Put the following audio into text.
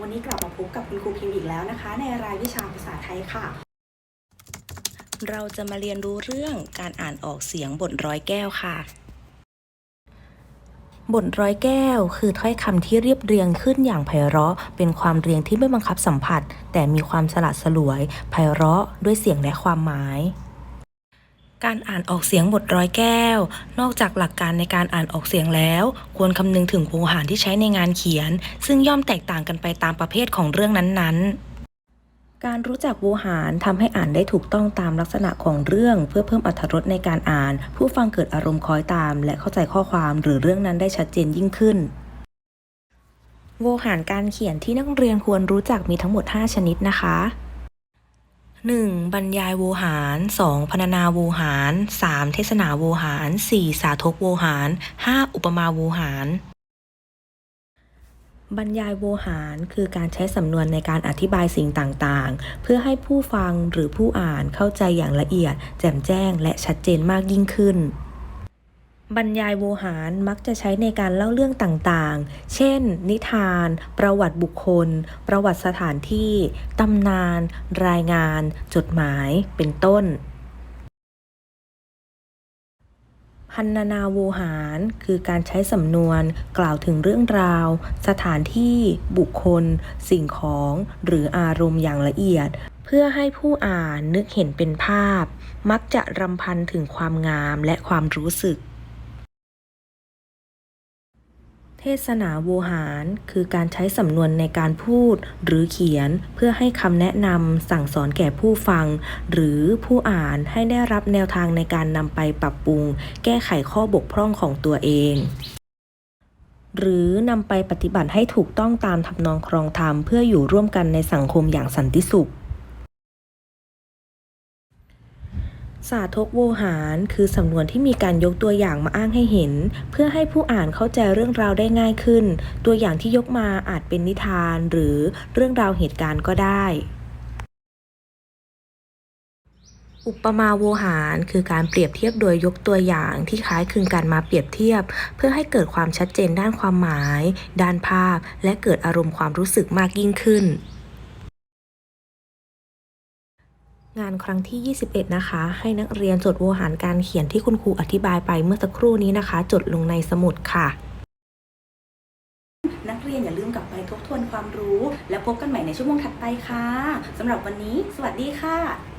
วันนี้กลับมาพบกับคุณครูพิมพ์อีกแล้วนะคะ ในรายวิชาภาษาไทยค่ะ เราจะมาเรียนรู้เรื่องการอ่านออกเสียงบทร้อยแก้วค่ะ บทร้อยแก้ว คือถ้อยคำที่เรียบเรียงขึ้นอย่างไพเราะ เป็นความเรียงที่ไม่บังคับสัมผัส แต่มีความสลัดสลวยไพเราะด้วยเสียงและความหมาย การอ่านออกเสียงบทร้อยแก้ว นอกจากหลักการในการอ่านออกเสียงแล้ว ควรคำนึงถึงโวหารที่ใช้ในงานเขียน ซึ่งย่อมแตกต่างกันไปตามประเภทของเรื่องนั้นๆ การรู้จักโวหารทำให้อ่านได้ถูกต้องตามลักษณะของเรื่อง เพื่อเพิ่มอรรถรสในการอ่าน ผู้ฟังเกิดอารมณ์คล้อยตาม และเข้าใจข้อความหรือเรื่องนั้นได้ชัดเจนยิ่งขึ้นโวหารการเขียนที่นักเรียนควรรู้จักมีทั้งหมด 5 ชนิดนะคะ 1. บรรยายโวหาร 2. พรรณนาโวหาร 3. เทศนาโวหาร 4. สาธกโวหาร 5. อุปมาโวหาร บรรยายโวหารคือการใช้สำนวนในการอธิบายสิ่งต่างๆ เพื่อให้ผู้ฟังหรือผู้อ่านเข้าใจอย่างละเอียด แจ่มแจ้งและชัดเจนมากยิ่งขึ้น บรรยายโวหารมักจะใช้ในการเล่าเรื่องต่างๆ เช่น นิทาน ประวัติบุคคล ประวัติสถานที่ ตำนาน รายงาน จดหมาย เป็นต้น พันนาโวหารคือการใช้สำนวนกล่าวถึงเรื่องราว สถานที่ บุคคล สิ่งของ หรืออารมณ์อย่างละเอียดเพื่อให้ผู้อ่านนึกเห็นเป็นภาพ มักจะรำพันถึงความงามและความรู้สึก เทศนาโวหารคือการใช้สำนวนในการพูดหรือเขียนเพื่อให้คำแนะนำสั่งสอนแก่ผู้ฟัง หรือผู้อ่านให้ได้รับแนวทางในการนำไปปรับปรุง แก้ไขข้อบกพร่องของตัวเอง หรือนำไปปฏิบัติให้ถูกต้องตามทำนองครองธรรมเพื่ออยู่ร่วมกันในสังคมอย่างสันติสุข สาธกโวหาร คือสำนวนที่มีการยกตัวอย่างมาอ้างให้เห็น เพื่อให้ผู้อ่านเข้าใจเรื่องราวได้ง่ายขึ้น ตัวอย่างที่ยกมาอาจเป็นนิทาน หรือเรื่องราวเหตุการณ์ก็ได้ อุปมาโวหาร คือการเปรียบเทียบโดยยกตัวอย่างที่คล้ายคลึงกันมาเปรียบเทียบ เพื่อให้เกิดความชัดเจนด้านความหมาย ด้านภาพ และเกิดอารมณ์ความรู้สึกมากยิ่งขึ้น งานครั้งที่ 21 นะคะ ให้นักเรียนจดโวหารการเขียนที่คุณครูอธิบายไปเมื่อสักครู่นี้นะคะ จดลงในสมุดค่ะ นักเรียนอย่าลืมกลับไปทบทวนความรู้ และพบกันใหม่ในชั่วโมงถัดไปค่ะสำหรับวันนี้ สวัสดีค่ะ